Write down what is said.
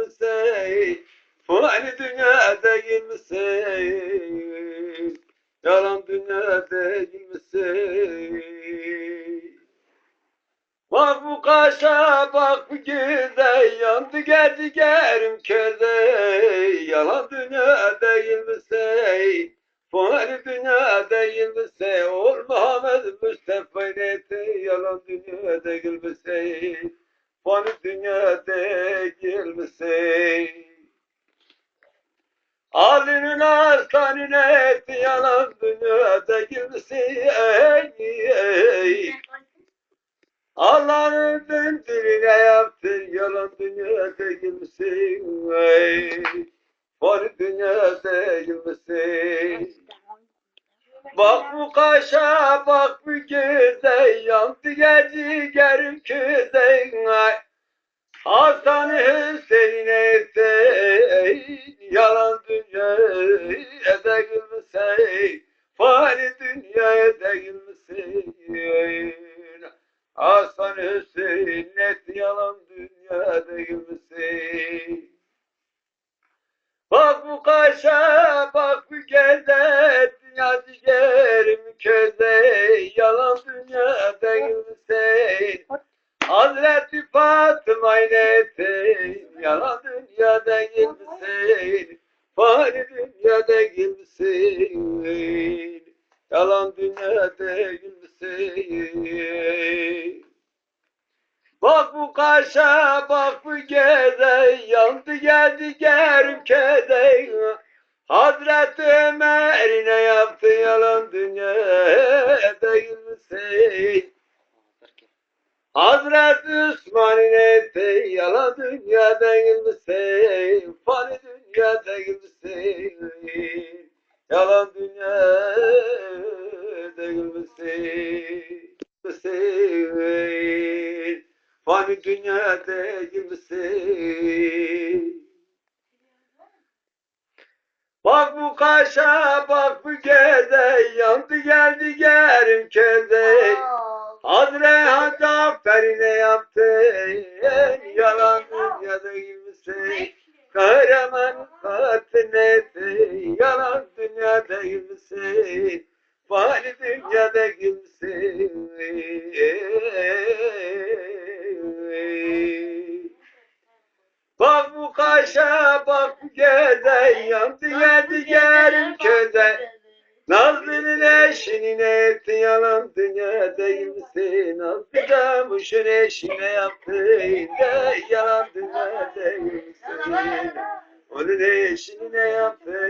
misin? Fani dünya değil misin? Yalan dünya değil misin? Bak bu kaşa bak bu göze yandı geldi gerim köze Yalan dünya değil misin? Fani dünya değil misin? Ol Muhammed Mustafa neti yalan dünya değil misin? Fani dünya değil misin? Alinin aslanın eti yalan dünya değil misin? Ey, ey. Allah'ın diline yaptı yalan dünya değil misin? Ey, var dünya değil misin? Bak bu kaşa bak bu göze yandı geldi gerim köze Hasan Hüseyin Hüseyin yalan dünya değil misin? Fani dünya değil misin? Hasan Hüseyin net yalan dünya değil misin? Bak bu kaşa bak bu geze dünya ciğerim köze yalan dünya değil misin? Hazreti Fatıma netin yalan dünya değil misin? Fani dünya değil misin? Yalan dünya değil misin? Bak bu kaşa bak bu geze yandı geldi gerim keze Hazreti Ömer ne yaptı yalan dünya değil misin? Hazreti Osman yalan dünya değil misin? Fani dünya değil misin? Yalan dünya değil misin? misin? Fani dünya değil misin? Bak bu kaşa bak bu geze yandı geldi gerim köze Hazre Cafer'i ne yaptın yalan dünya değil misin? Kahraman katil ettin yalan dünya değil misin? Fani dünya değil misin? Bak bu kaşa bak bu geze yandı geldi gerim köze Nazlı'nın eşinin etti yalan dünya değil misin? Nazlı camuşun eşine yaptın de yalan dünya değil misin? Onun eşine yaptın